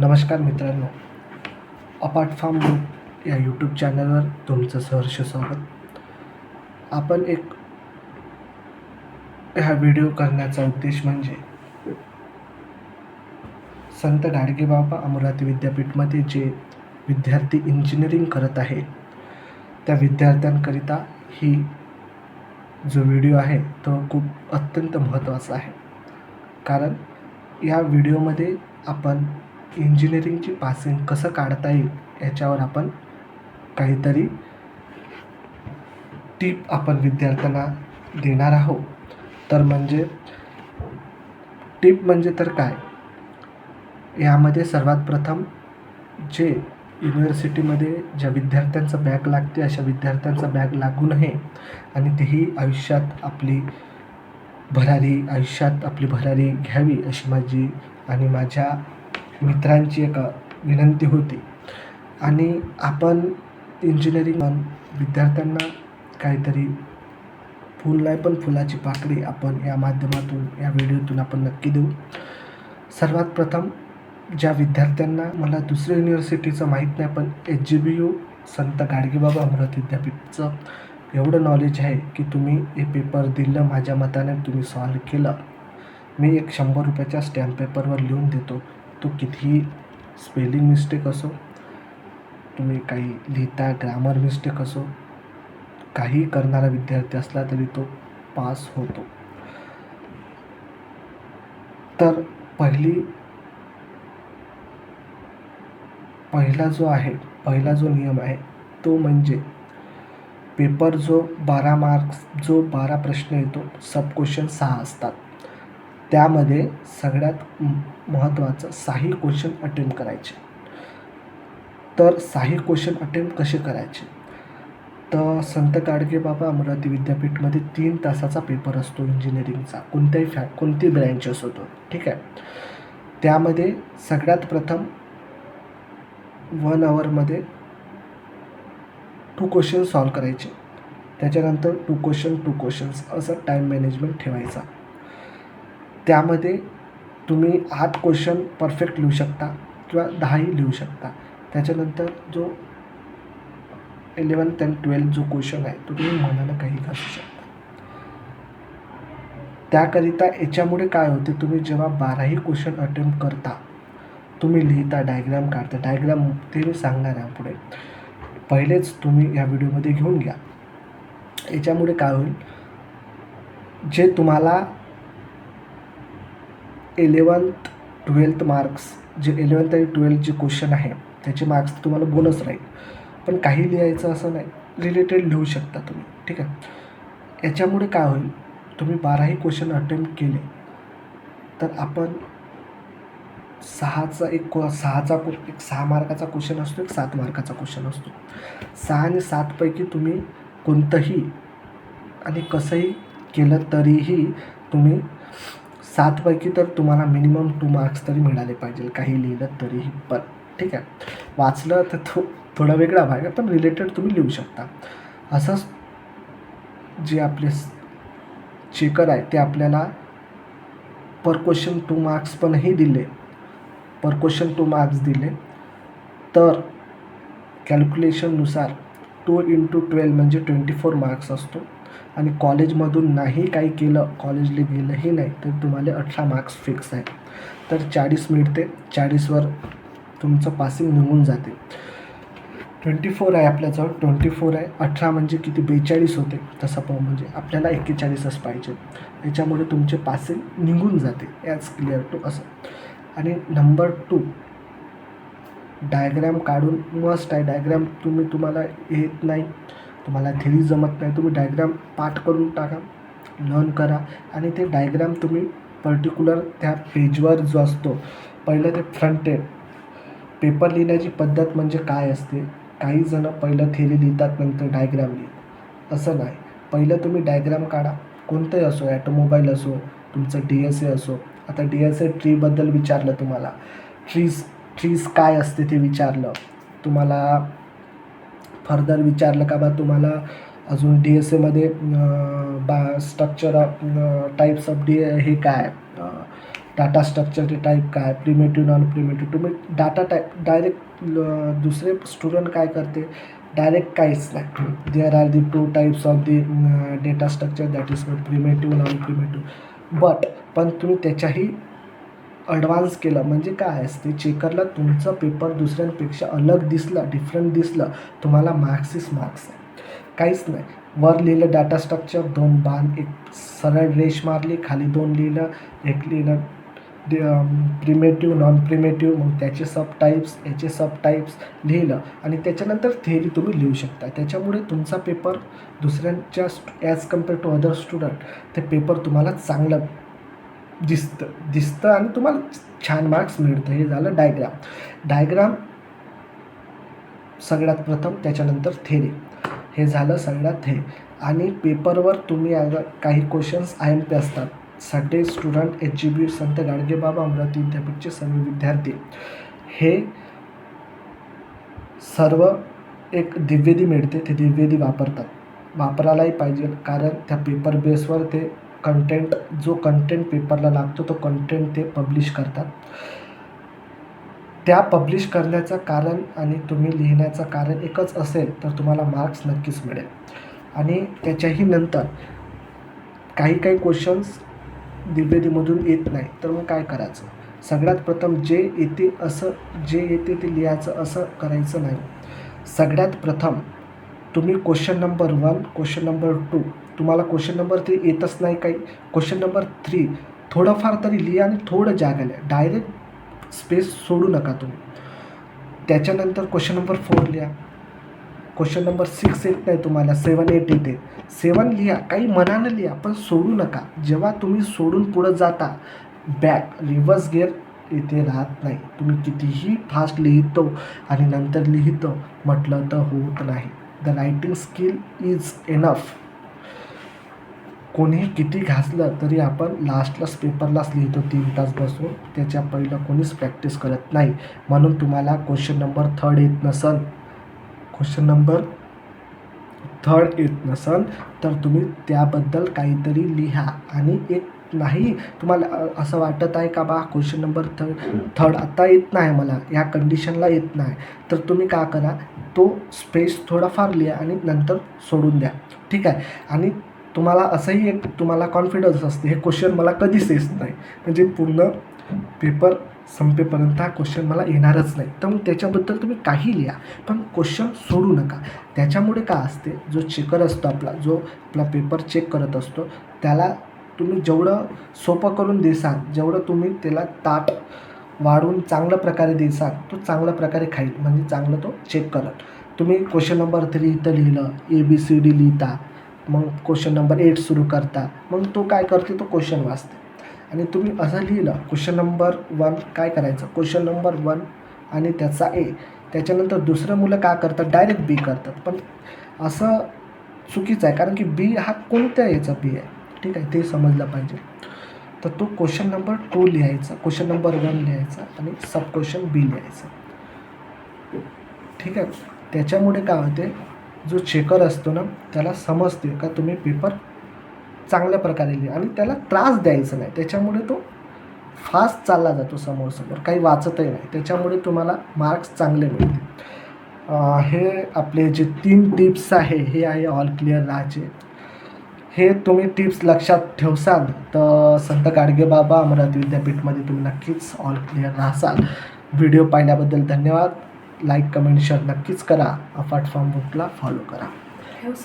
नमस्कार मित्रांनो. Apart farm group या यूट्यूब चॅनलवर तुमचं सहर्ष स्वागत. आपण एक हा व्हिडिओ करण्याचा उद्देश म्हणजे संत गाडगेबाबा अमरावती विद्यापीठमध्ये जे विद्यार्थी इंजिनिअरिंग करत आहे त्या विद्यार्थ्यांकरिता ही जो व्हिडिओ आहे तो खूप अत्यंत महत्त्वाचा आहे. कारण या व्हिडिओमध्ये आपण इंजिनिअरिंगची पासिंग कसं काढता येईल याच्यावर आपण काहीतरी टीप आपण विद्यार्थ्यांना देणार आहोत. तर म्हणजे टीप म्हणजे तर काय? यामध्ये सर्वात प्रथम जे युनिव्हर्सिटीमध्ये ज्या विद्यार्थ्यांचं बॅग लागते अशा विद्यार्थ्यांचं बॅग लागू नये आणि तेही आयुष्यात आपली भरारी आयुष्यात आपली भरारी घ्यावी अशी माझी आणि माझ्या मित्रांची एक विनंती होती. आणि आपण इंजिनिअरिंग विद्यार्थ्यांना काहीतरी फुल नाही पण फुलाची पाकळी आपण या माध्यमातून या व्हिडिओतून आपण नक्की देऊ. सर्वात प्रथम ज्या विद्यार्थ्यांना मला दुसऱ्या युनिव्हर्सिटीचं माहीत नाही पण एच जी बी यू संत गाडगेबाबा अमरावती विद्यापीठचं एवढं नॉलेज आहे की तुम्ही हे पेपर दिलं माझ्या मताने तुम्ही सॉल्व केलं. मी एक शंभर रुपयाच्या स्टॅम्प पेपरवर लिहून देतो. तो कितीही स्पेलिंग मिस्टेक असो तुम्ही काही लिहिता ग्रामर मिस्टेक असो काही करणारा विद्यार्थी असला तरी तो पास होतो. तर पहिली पहिला जो आहे पहिला जो नियम आहे तो म्हणजे पेपर जो बारा मार्क्स जो बारा प्रश्न येतो सब क्वेश्चन सहा असतात. त्यामध्ये सगळ्यात महत्त्वाचं साही क्वेश्चन अटेम्प्ट करायचे. तर साही क्वेश्चन अटेम्प्ट कसे करायचे? तर संत गाडगेबाबा अमरावती विद्यापीठमध्ये तीन तासाचा पेपर असतो इंजिनिअरिंगचा कोणत्याही फॅ कोणती ब्रँच असो तो ठीक आहे? त्यामध्ये सगळ्यात प्रथम वन आवरमध्ये टू क्वेश्चन सॉल्व करायचे. त्याच्यानंतर टू क्वेश्चन टू क्वेश्चन्स असं टाईम मॅनेजमेंट ठेवायचा. त्यामध्ये तुम्ही आठ क्वेश्चन परफेक्ट लिहू शकता किंवा दहाही लिहू शकता. त्याच्यानंतर जो इलेवन्थ अँड ट्वेल्थ जो क्वेश्चन आहे तो तुम्ही मनानं काही घासू शकता. त्याकरिता याच्यामुळे काय होते तुम्ही जेव्हा बाराही क्वेश्चन अटेम्प्ट करता तुम्ही लिहिता डायग्राम काढता. डायग्राम ते मी सांगणार आहे पुढे. पहिलेच तुम्ही या व्हिडिओमध्ये घेऊन घ्या. याच्यामुळे काय होईल जे तुम्हाला इलेवन्थ ट्वेल्थ मार्क्स जे इलेवन्थ आणि ट्वेल्थ जे क्वेश्चन आहे त्याचे मार्क्स तुम्हाला बोनस राहील. पण काही लिहायचं असं नाही रिलेटेड लिहू शकता तुम्ही ठीक आहे? याच्यामुळे काय होईल तुम्ही बाराही क्वेश्चन अटेम्प्ट केले तर आपण सहाचा एक सहाचा एक सहा मार्काचा क्वेश्चन असतो एक सात मार्काचा क्वेश्चन असतो. सहा आणि सातपैकी तुम्ही कोणतंही आणि कसंही केलं तरीही तुम्ही सातपैकी तर तुम्हाला मिनिमम टू मार्क्स तरी मिळाले पाहिजे. काही लिहिलं तरीही पण. ठीक आहे? वाचलं तर थो थोडा वेगळा भाग आहे पण रिलेटेड तुम्ही लिहू शकता. असंच जे आपले चेकर आहे ते आपल्याला पर क्वेश्चन टू मार्क्स पणही दिले. पर क्वेश्चन टू मार्क्स दिले. तर कॅल्क्युलेशननुसार टू इंटू ट्वेल्व म्हणजे ट्वेंटी फोर मार्क्स असतो. आणि कॉलेजमधून नाही काही केलं कॉलेजला गेलंही नाही तर तुम्हाला अठरा मार्क्स फिक्स आहे. तर चाळीस मिळते चाळीसवर तुमचं पासिंग निघून जाते. ट्वेंटी फोर आहे आपल्याजवळ ट्वेंटी फोर आहे. अठरा म्हणजे किती? बेचाळीस होते. तसं पाहू म्हणजे आपल्याला एक्केचाळीसच पाहिजे. याच्यामुळे तुमचे पासिंग निघून जाते. ॲज क्लिअर टू असं आणि नंबर टू डायग्रॅम काढून मस्ट आहे. डायग्रॅम तुम्ही तुम्हाला येत नाही. तुम्हाला थेरी जमत नाही तुम्ही डायग्राम पाठ करून टाका लर्न करा. आणि ते डायग्राम तुम्ही पर्टिक्युलर त्या पेजवर जो असतो पहिलं ते फ्रंट एंड पेपर लिहिण्याची पद्धत म्हणजे काय असते? काही जणं पहिलं थेरी लिहितात नंतर डायग्राम लिहितात. असं नाही. पहिलं तुम्ही डायग्राम काढा. कोणतंही असो ॲटोमोबाईल असो तुमचं डी एस ए असो. आता डी एस ए ट्रीबद्दल विचारलं तुम्हाला. ट्रीज ट्रीज काय असते ते विचारलं. तुम्हाला फर्दर विचारलं का बा तुम्हाला अजून डी एस एमध्ये बा structure of types of D हे काय? डाटा स्ट्रक्चरचे टाईप काय? प्रिमेटिव्ह नॉन प्रिमेटिव्ह तुम्ही डाटा टाईप डायरेक्ट दुसरे स्टुडंट काय करते? डायरेक्ट काहीच नाही. There are the two types of the data structure that is primitive non primitive but पण तुम्ही त्याच्याही ॲडव्हान्स केलं. म्हणजे काय? असते चेकरला तुमचा पेपर दुसऱ्यांपेक्षा अलग दिसला डिफरंट दिसलं तुम्हाला मार्क्सिस मार्क्स आहे. काहीच नाही. वर लिहिलं डाटा स्ट्रक्चर दोन बाण एक सरळ रेश मारली खाली दोन लिहिलं एक लिहिलं प्रिमेटिव्ह नॉन प्रिमेटिव्ह मग त्याचे सब टाईप्स याचे सब टाईप्स लिहिलं. आणि त्याच्यानंतर थेरी तुम्ही लिहू शकता. त्याच्यामुळे तुमचा पेपर दुसऱ्यांच्या as compare to other student ते पेपर तुम्हाला चांगलं दिसतं दिसतं आणि तुम्हाला छान मार्क्स मिळतं. हे झालं डायग्राम डायग्राम सगळ्यात प्रथम त्याच्यानंतर थेरी हे झालं सगळ्यात थेरी आणि पेपरवर तुम्ही काही क्वेश्चन्स आय एम पी असतात. सगळे स्टुडंट एच जी बी संत गाडगेबाबा अमरावती विद्यापीठचे सर्व विद्यार्थी. हे सर्व एक दिव्यदी मिळते. ते दिव्यदी वापरतात. वापरायलाही पाहिजे. कारण त्या पेपर बेसवर ते कंटेंट जो कंटेंट पेपरला लागतो तो कंटेंट ते पब्लिश करतात. त्या पब्लिश करण्याचं कारण आणि तुम्ही लिहिण्याचं कारण एकच असेल तर तुम्हाला मार्क्स नक्कीच मिळेल. आणि त्याच्याही नंतर काही काही क्वेश्चन्स दिव्यदीमधून येत नाही तर मग काय करायचं? सगळ्यात प्रथम जे येते असं जे येते ते लिहायचं असं करायचं नाही. सगळ्यात प्रथम तुम्ही question number one question number two तुम्हाला क्वेश्चन नंबर थ्री येतच नाही काही. क्वेश्चन नंबर थ्री थोडंफार तरी लिहा आणि थोडं जागा लिहा. डायरेक्ट स्पेस सोडू नका तुम्ही. त्याच्यानंतर क्वेश्चन नंबर फोर लिहा. क्वेश्चन नंबर सिक्स येत नाही तुम्हाला. सेवन एट येते. सेवन लिहा. काही मनानं लिहा पण सोडू नका. जेव्हा तुम्ही सोडून पुढं जाता बॅक रिव्हर्स गिअर इथे राहत नाही. तुम्ही कितीही फास्ट लिहितो आणि नंतर लिहितो म्हटलं तर होत नाही. The writing skill is enough कोणीही किती घासलं तरी आपण लास्टलाच पेपरलाच लिहितो तीन तास बसून. त्याच्या पहिलं कोणीच प्रॅक्टिस करत नाही. म्हणून तुम्हाला क्वेश्चन नंबर थर्ड येत नसल क्वेश्चन नंबर थर्ड येत नसल तर तुम्ही त्याबद्दल काहीतरी लिहा आणि एक नाही? तुम्हाला असं वाटत आहे का बा? क्वेश्चन नंबर थर्ड थर्ड आता येत नाही मला. या कंडिशनला येत नाही. तर तुम्ही का करा? तो स्पेस थोडाफार लिहा आणि नंतर सोडून द्या. ठीक आहे? आणि तुम्हाला असंही एक तुम्हाला कॉन्फिडन्स असते. हे क्वेश्चन मला कधीच येत नाही. म्हणजे पूर्ण पेपर संपेपर्यंत हा क्वेश्चन मला येणारच नाही. तर मग त्याच्याबद्दल तुम्ही काही लिहा. पण क्वेश्चन सोडू नका. त्याच्यामुळे काय असते? जो चेकर असतो आपला जो आपला पेपर चेक करत असतो त्याला तुम्ही जेवढं सोपं करून देसाल जेवढं तुम्ही त्याला ताट वाढून चांगल्या प्रकारे देसाल तो चांगल्या प्रकारे खाईल. म्हणजे चांगलं तो चेक करत तुम्ही क्वेश्चन नंबर थ्री इथं लिहिलं ए बी सी डी लिहिता. मग क्वेश्चन नंबर एट सुरू करता. मग तो काय करते तो क्वेश्चन वाचते. आणि तुम्ही असं लिहिलं क्वेश्चन नंबर वन काय करायचं? क्वेश्चन नंबर वन आणि त्याचा ए त्याच्यानंतर दुसरं मुलं काय करतात? डायरेक्ट बी करतात. पण असं चुकीचं आहे. कारण की बी हा कोणत्या याचा बी आहे? ठीक आहे ते समजलं पाहिजे. तर तो क्वेश्चन नंबर टू लिहायचा क्वेश्चन नंबर वन लिहायचा आणि सब क्वेश्चन बी लिहायचा. ठीक आहे त्याच्यामुळे काय होते जो चेकर असतो ना त्याला समजते का तुम्ही पेपर चांगल्या प्रकारे लिहा आणि त्याला त्रास द्यायचा नाही. त्याच्यामुळे तो फास्ट चालला जातो समोर समोर काही वाचतही नाही. त्याच्यामुळे तुम्हाला मार्क्स चांगले मिळतील. हे आपले जे तीन टिप्स आहे हे आहे ऑल क्लिअर राहायचे हे तुम्ही टिप्स लक्षात ठेवसाल तर संत गाडगेबाबा अमरावती विद्यापीठमध्ये तुम्ही नक्कीच ऑल क्लिअर राहसाल. व्हिडिओ पाहिल्याबद्दल धन्यवाद. लाईक कमेंट शेअर नक्कीच करा. अफाट फॉर्म बुकला फॉलो करा.